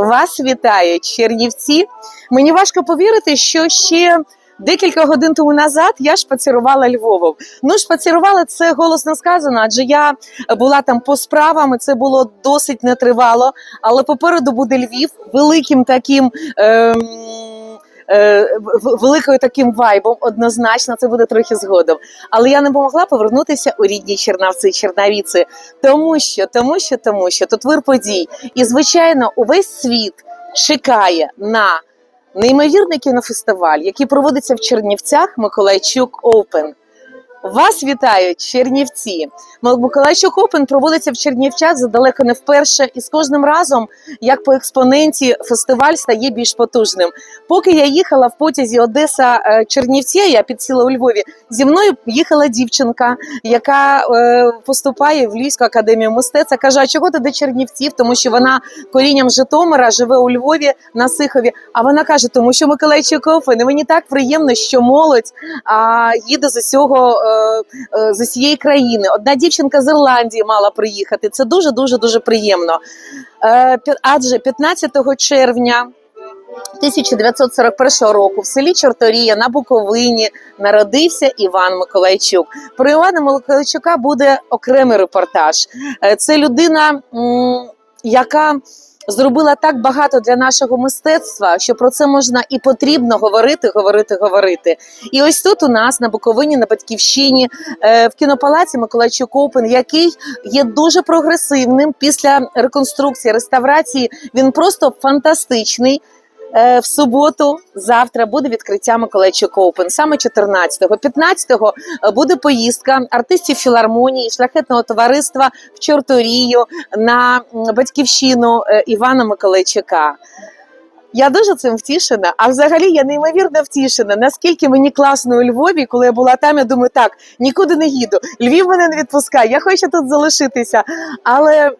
Вас вітають Чернівці. Мені важко повірити, що ще декілька годин тому назад я шпацірувала Львовом. Ну, шпацірувала це голосно сказано, адже я була там по справам, і це було досить нетривало. Але попереду буде Львів великим таким. Е, Великою таким вайбом, однозначно, це буде трохи згодом. Але я не могла повернутися у рідні Чернавці, Чернавіці, тому що, тому що, тому що тут вир подій. І звичайно, увесь світ чекає на неймовірний кінофестиваль, який проводиться в Чернівцях Миколайчук Оупен. Вас вітають Чернівці. Миколайчук Опен проводиться в Чернівцях задалеко не вперше, і з кожним разом, як по експоненті, фестиваль стає більш потужним. Поки я їхала в потязі Одеса е, Чернівці, я підсіла у Львові. Зі мною їхала дівчинка, яка е, поступає в Львівську академію мистецтва. Каже: а чого ти до Чернівців? Тому що вона корінням Житомира живе у Львові на Сихові. А вона каже, тому що Миколайчук Опен. І мені так приємно, що молодь а, їде з усього е, з усієї країни. Одна дівчинка з Ірландії мала приїхати. Це дуже дуже дуже приємно. Е, адже 15 червня. 1941 року в селі Чорторія на Буковині народився Іван Миколайчук. Про Івана Миколайчука буде окремий репортаж. Е, Це людина, яка зробила так багато для нашого мистецтва, що про це можна і потрібно говорити, говорити, говорити. І ось тут у нас на Буковині, на батьківщині, е, в кінопалаці Миколайчук Опен, який є дуже прогресивним після реконструкції, реставрації. Він просто фантастичний. Е, В суботу завтра буде відкриття Миколайчук Оупен, саме 14-го. 15-го е, буде поїздка артистів філармонії, шляхетного товариства в Чорторію на батьківщину е, Івана Миколайчука. Я дуже цим втішена. А взагалі я неймовірно втішена. Наскільки мені класно у Львові, коли я була там, я думаю, так нікуди не їду. Львів мене не відпускає. Я хочу тут залишитися. Але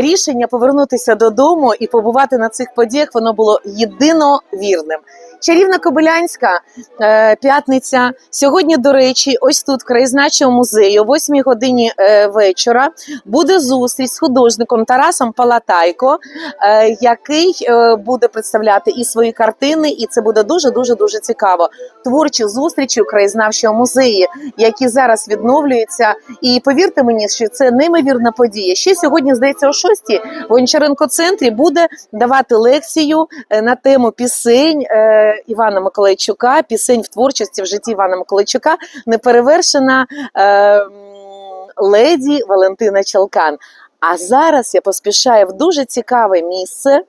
рішення повернутися додому і побувати на цих подіях воно було єдино вірним. Чарівна Кобилянська е, п'ятниця. Сьогодні, до речі, ось тут, в краєзнавчому музеї, о 8 годині е, вечора, буде зустріч з художником Тарасом Палатайко, е, який е, буде представляти і свої картини, і це буде дуже дуже дуже цікаво. Творчі зустрічі у краєзнавчому музеї, які зараз відновлюються. І повірте мені, що це неймовірна подія. Ще сьогодні, здається, о 6 в Гончаренко центрі буде давати лекцію е, на тему пісень е, Івана Миколайчука, пісень в творчості в житті Івана Миколайчука, неперевершена е, леді Валентина Чалкан. А зараз я поспішаю в дуже цікаве місце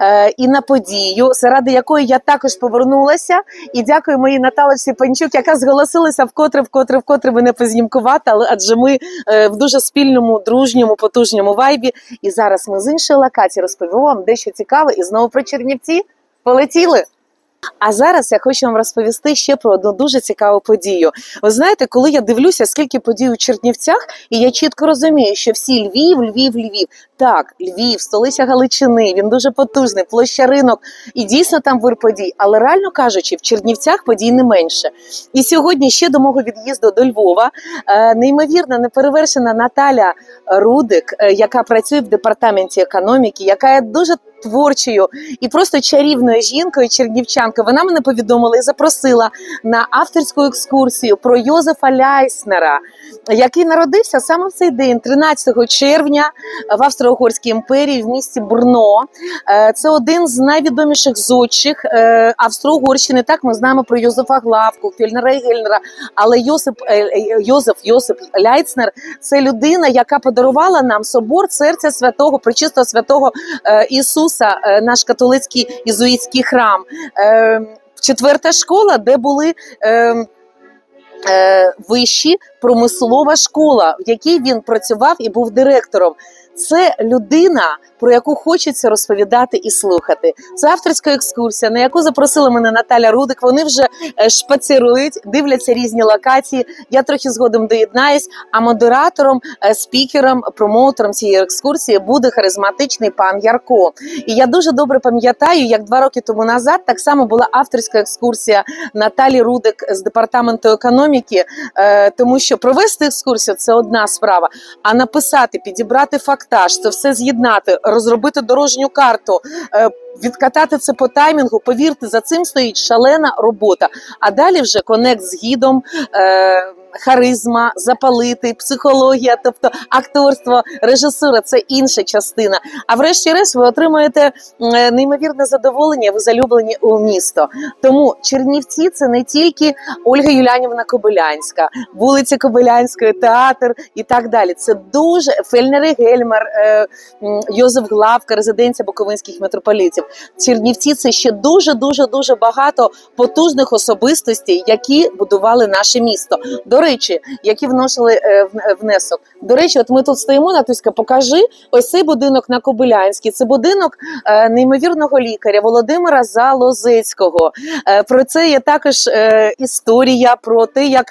е, і на подію, заради якої я також повернулася. І дякую моїй Наталочці Панчук, яка зголосилася вкотре, вкотре, вкотре мене познімкувати, але адже ми е, в дуже спільному, дружньому, потужньому вайбі. І зараз ми з іншої локації розповімо вам дещо цікаве і знову про Чернівці. Полетіли! А зараз я хочу вам розповісти ще про одну дуже цікаву подію. Ви знаєте, коли я дивлюся, скільки подій у Чернівцях, і я чітко розумію, що всі Львів, Львів, Львів. Так, Львів, столиця Галичини, він дуже потужний, площа ринок, і дійсно там вир подій. Але реально кажучи, в Чернівцях подій не менше. І сьогодні ще до мого від'їзду до Львова е, неймовірна, неперевершена Наталя Рудик, е, яка працює в департаменті економіки, яка є дуже творчою і просто чарівною жінкою, чернівчанкою. Вона мене повідомила і запросила на авторську екскурсію про Йозефа Ляйснера, який народився саме в цей день, 13 червня, в Австро-Угорській імперії в місті Бурно. Е, Це один з найвідоміших зодчих е, Австро-Угорщини. Так ми знаємо про Йозефа Главку, Фільнера Гельнера. Але Йосип е, Йозеф Йосип Ляйцнер це людина, яка подарувала нам собор серця святого, причистого святого Ісуса, наш католицький ізуїтський храм. Четверта школа, де були. Е, е, Вищі промислова школа, в якій він працював і був директором. Це людина, про яку хочеться розповідати і слухати. Це авторська екскурсія, на яку запросила мене Наталя Рудик. Вони вже е, шпацирують, дивляться різні локації. Я трохи згодом доєднаюсь. А модератором, е, спікером, промоутером цієї екскурсії буде харизматичний пан Ярко. І я дуже добре пам'ятаю, як два роки тому назад так само була авторська екскурсія Наталі Рудик з департаменту економіки, е, тому що провести екскурсію це одна справа, а написати, підібрати фактуру, інструктаж, це все з'єднати, розробити дорожню карту, е, відкатати це по таймінгу. Повірте, за цим стоїть шалена робота. А далі вже конект з гідом. Е, Харизма, запалити, психологія, тобто акторство, режисура це інша частина. А врешті-решт ви отримуєте е, неймовірне задоволення, ви залюблені у місто. Тому Чернівці це не тільки Ольга Юлянівна Кобилянська, вулиця Кобилянської, театр і так далі. Це дуже Фельнери Гельмар, е, Йозеф Главка, резиденція Буковинських митрополітів. Чернівці це ще дуже дуже дуже багато потужних особистостей, які будували наше місто. До речі, які вносили е, внесок. До речі, от ми тут стоїмо, Натуська, покажи ось цей будинок на Кобилянській. Це будинок е, неймовірного лікаря Володимира Залозецького. Е, Про це є також е, історія про те, як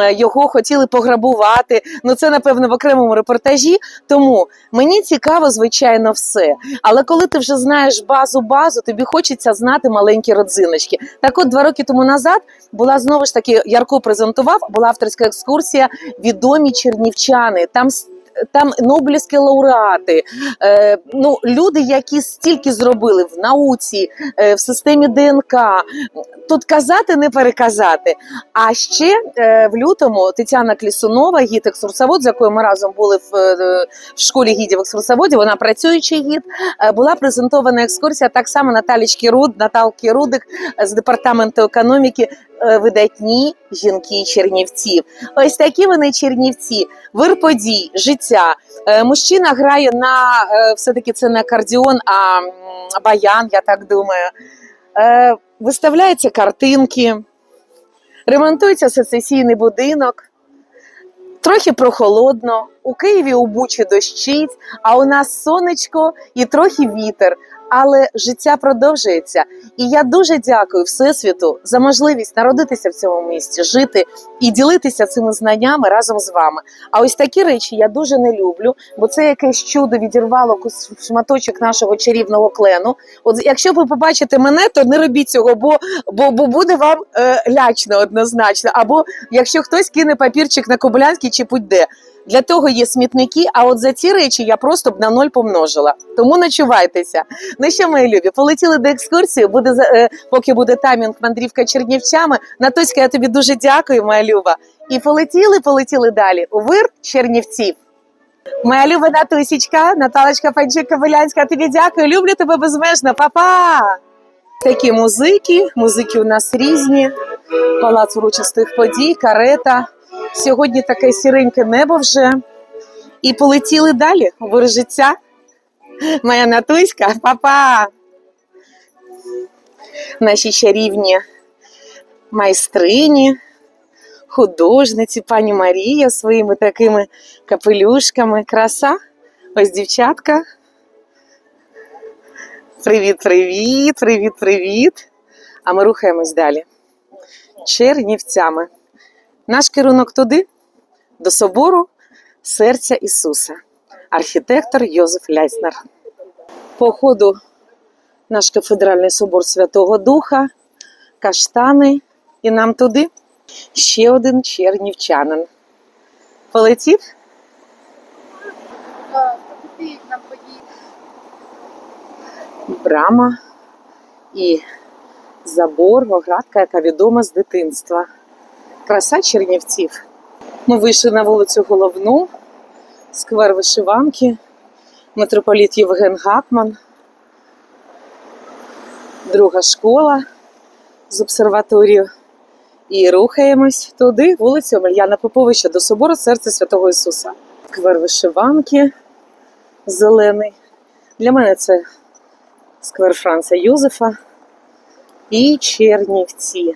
е, його хотіли пограбувати. Ну це напевно в окремому репортажі. Тому мені цікаво, звичайно, все. Але коли ти вже знаєш базу базу, тобі хочеться знати маленькі родзиночки. Так, от два роки тому назад була знову ж таки Ярко презентував, була авторська екскурсія відомі чернівчани. Там там Нобелівські лауреати, е, ну люди, які стільки зробили в науці, е, в системі ДНК. Тут казати не переказати. А ще е, в лютому Тетяна Клісунова, гід екскурсовод, з якою ми разом були в, е, в школі гідів екскурсоводів, вона працюючий гід. е, Була презентована екскурсія так само Наталічки Руд, Наталки Рудик з департаменту економіки. Е, Видатні жінки Чернівців. Ось такі вони Чернівці, вир подій, життя. Е, Мужчина грає на е, все-таки це не акордіон, а баян, я так думаю. Виставляються картинки, ремонтується сецесійний будинок. Трохи прохолодно. У Києві у Бучі дощить, а у нас сонечко і трохи вітер. Але життя продовжується. І я дуже дякую Всесвіту за можливість народитися в цьому місті, жити і ділитися цими знаннями разом з вами. А ось такі речі я дуже не люблю, бо це якесь чудо відірвало шматочок нашого чарівного клену. От якщо ви побачите мене, то не робіть цього, бо, бо, бо буде вам е, лячно однозначно. Або якщо хтось кине папірчик на Кобилянський чи будь-де. Для того є смітники, а от за ці речі я просто б на ноль помножила. Тому ночувайтеся. Ну що, мої любі, полетіли до екскурсії. Буде е, поки буде таймінг мандрівка чернівчами. Натоська, я тобі дуже дякую, моя люба. І полетіли, полетіли далі. У вир Чернівців. Моя люба Натусічка, Наталочка Панчик Кобилянська, тобі дякую. Люблю тебе безмежно. Па-па! Такі музики, музики у нас різні. Палац урочистих подій, карета. Сьогодні таке сіреньке небо вже. І полетіли далі вир. Моя Натуська, па-па! Наші чарівні майстрині, художниці, пані Марія своїми такими капелюшками. Краса. Ось дівчатка. Привіт, привіт, привіт, привіт. А ми рухаємось далі. Чернівцями. Наш керунок туди, до собору серця Ісуса. Архітектор Йозеф Ляйснер. По ходу наш кафедральний собор Святого Духа, каштани, і нам туди ще один чернівчанин. Полетів? Брама і забор, оградка, яка відома з дитинства. Краса Чернівців. Ми вийшли на вулицю Головну, сквер вишиванки, митрополіт Євген Гакман, друга школа з обсерваторією. І рухаємось туди, вулицю Омельяна Поповича, до собору серця Святого Ісуса. Сквер вишиванки зелений. Для мене це сквер Франца Юзефа і Чернівці.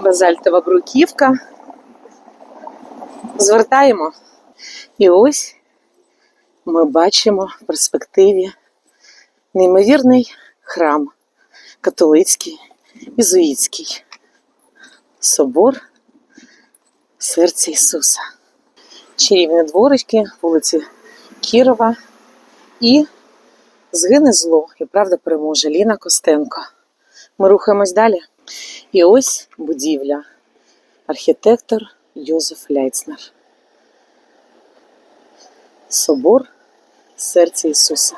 Базальтова бруківка. Звертаємо. І ось ми бачимо в перспективі неймовірний храм католицький, ізуїцький собор серця Ісуса. Чарівні дворики, вулиці Кірова і Згине зло і правда переможе Ліна Костенко. Ми рухаємось далі. І ось будівля. Архітектор Йозеф Ляйцнер. собор серця Ісуса.